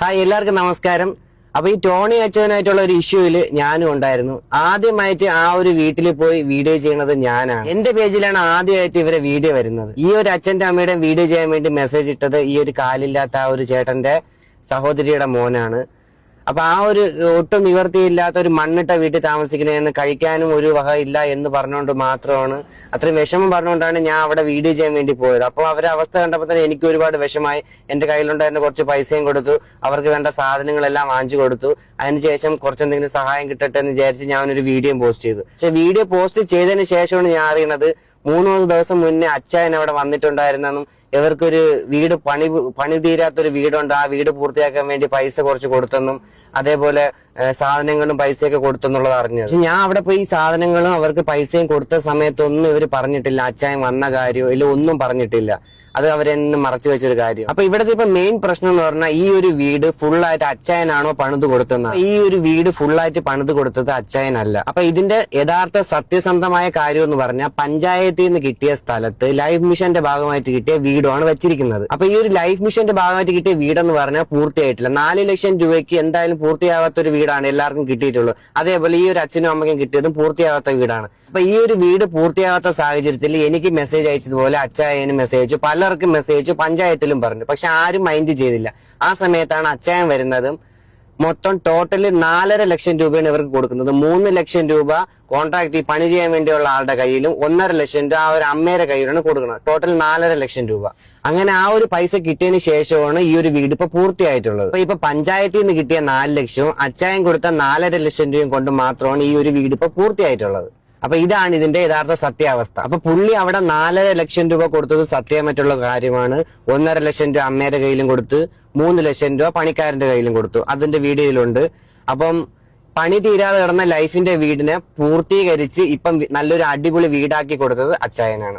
Hi എല്ലാവർക്കും നമസ്കാരം. അപ്പൊ ഈ ടോണി അച്ഛനായിട്ടുള്ള ഒരു ഇഷ്യൂവിൽ ഞാനും ഉണ്ടായിരുന്നു. ആദ്യമായിട്ട് ആ ഒരു വീട്ടിൽ പോയി വീഡിയോ ചെയ്യണത് ഞാനാണ്. എന്റെ പേജിലാണ് ആദ്യമായിട്ട് ഇവരെ വീഡിയോ വരുന്നത്. ഈ ഒരു അച്ഛന്റെ അമ്മയുടെ വീഡിയോ ചെയ്യാൻ വേണ്ടി മെസ്സേജ് ഇട്ടത് ഈ ഒരു കാലില്ലാത്ത ആ ഒരു ചേട്ടന്റെ സഹോദരിയുടെ മോനാണ്. അപ്പൊ ആ ഒരു ഒട്ടും നിവർത്തിയില്ലാത്ത ഒരു മണ്ണിട്ട വീട്ടിൽ താമസിക്കുന്നതെന്ന് കഴിക്കാനും ഒരു വക ഇല്ല എന്ന് പറഞ്ഞുകൊണ്ട് മാത്രമാണ് അത്രയും വിഷമം പറഞ്ഞുകൊണ്ടാണ് ഞാൻ അവിടെ വീഡിയോ ചെയ്യാൻ വേണ്ടി പോയത്. അപ്പോൾ അവരുടെ അവസ്ഥ കണ്ടപ്പോൾ തന്നെ എനിക്ക് ഒരുപാട് വിഷമായി എന്റെ കയ്യിലുണ്ടായിരുന്ന കുറച്ച് പൈസയും കൊടുത്തു. അവർക്ക് വേണ്ട സാധനങ്ങളെല്ലാം വാങ്ങിച്ചു കൊടുത്തു. അതിനുശേഷം കുറച്ചെന്തെങ്കിലും സഹായം കിട്ടട്ടെ എന്ന് വിചാരിച്ച് ഞാൻ ഒരു വീഡിയോ പോസ്റ്റ് ചെയ്തു. പക്ഷെ വീഡിയോ പോസ്റ്റ് ചെയ്തതിന് ശേഷമാണ് ഞാൻ അറിയുന്നത് മൂന്ന് ദിവസം മുന്നേ അച്ചായൻ അവിടെ വന്നിട്ടുണ്ടായിരുന്നെന്നും ഇവർക്കൊരു വീട് പണി പണി തീരാത്തൊരു വീടുണ്ട്. ആ വീട് പൂർത്തിയാക്കാൻ വേണ്ടി പൈസ കുറച്ച് കൊടുത്തെന്നും അതേപോലെ സാധനങ്ങളും പൈസയൊക്കെ കൊടുത്തെന്നുള്ളത് അറിഞ്ഞത്. പക്ഷെ ഞാൻ അവിടെ പോയി സാധനങ്ങളും അവർക്ക് പൈസയും കൊടുത്ത സമയത്തൊന്നും ഇവർ പറഞ്ഞിട്ടില്ല. അച്ചായൻ വന്ന കാര്യമോ ഇല്ല ഒന്നും പറഞ്ഞിട്ടില്ല. അത് അവരെന്നും മറച്ചു വെച്ചൊരു കാര്യം. അപ്പൊ ഇവിടുത്തെ ഇപ്പൊ മെയിൻ പ്രശ്നം എന്ന് പറഞ്ഞാൽ ഈ ഒരു വീട് ഫുള്ളായിട്ട് അച്ചായനാണോ പണിത് കൊടുത്തെന്ന് ഈ ഒരു വീട് ഫുള്ളായിട്ട് പണിത് കൊടുത്തത് അച്ചായനല്ല. അപ്പൊ ഇതിന്റെ യഥാർത്ഥ സത്യസന്ധമായ കാര്യം എന്ന് പറഞ്ഞാൽ പഞ്ചായത്തിൽ നിന്ന് കിട്ടിയ സ്ഥലത്ത് ലൈഫ് മിഷന്റെ ഭാഗമായിട്ട് കിട്ടിയ വീടാണ് വെച്ചിരിക്കുന്നത്. അപ്പൊ ഈ ഒരു ലൈഫ് മിഷന്റെ ഭാഗമായിട്ട് കിട്ടിയ വീടെന്ന് പറഞ്ഞാൽ പൂർത്തിയായിട്ടില്ല. നാല് ലക്ഷം രൂപയ്ക്ക് എന്തായാലും പൂർത്തിയാവാത്ത ഒരു വീടാണ് എല്ലാവർക്കും കിട്ടിയിട്ടുള്ളൂ. അതേപോലെ ഈ ഒരു അച്ഛനും അമ്മയ്ക്കും കിട്ടിയതും പൂർത്തിയാവാത്ത വീടാണ്. അപ്പൊ ഈ ഒരു വീട് പൂർത്തിയാവാത്ത സാഹചര്യത്തിൽ എനിക്ക് മെസ്സേജ് അയച്ചതുപോലെ അച്ചായനും മെസ്സേജ് അയച്ചു. പലർക്കും മെസ്സേജ് അയച്ചു. പഞ്ചായത്തിലും പറഞ്ഞു. പക്ഷെ ആരും മൈൻഡ് ചെയ്തില്ല. ആ സമയത്താണ് അച്ചായൻ വരുന്നതും മൊത്തം ടോട്ടൽ നാലര ലക്ഷം രൂപയാണ് ഇവർക്ക് കൊടുക്കുന്നത്. മൂന്ന് ലക്ഷം രൂപ കോൺട്രാക്ട് പണി ചെയ്യാൻ വേണ്ടിയുള്ള ആളുടെ കയ്യിലും ഒന്നര ലക്ഷം രൂപ ആ ഒരു അമ്മയുടെ കയ്യിലാണ് കൊടുക്കുന്നത്. ടോട്ടൽ നാലര ലക്ഷം രൂപ. അങ്ങനെ ആ ഒരു പൈസ കിട്ടിയതിന് ശേഷമാണ് ഈ ഒരു വീട് ഇപ്പൊ പൂർത്തിയായിട്ടുള്ളത്. ഇപ്പൊ പഞ്ചായത്തിൽ നിന്ന് കിട്ടിയ നാല് ലക്ഷവും അച്ചായം കൊടുത്ത നാലര ലക്ഷം രൂപയും കൊണ്ട് മാത്രമാണ് ഈ ഒരു വീട് ഇപ്പൊ പൂർത്തിയായിട്ടുള്ളത്. അപ്പൊ ഇതാണ് ഇതിന്റെ യഥാർത്ഥ സത്യാവസ്ഥ. അപ്പൊ പുള്ളി അവിടെ നാലര ലക്ഷം രൂപ കൊടുത്തത് സത്യമായിട്ടുള്ള കാര്യമാണ്. ഒന്നര ലക്ഷം രൂപ അമ്മയുടെ കയ്യിലും കൊടുത്ത് മൂന്ന് ലക്ഷം രൂപ പണിക്കാരന്റെ കയ്യിലും കൊടുത്തു. അതിന്റെ വീഡിയോയിലുണ്ട് അപ്പം പണി തീരാതെ കിടന്ന ലൈഫിന്റെ വീടിനെ പൂർത്തീകരിച്ച് ഇപ്പം നല്ലൊരു അടിപൊളി വീടാക്കി കൊടുത്തത് അച്ചായനാണ്.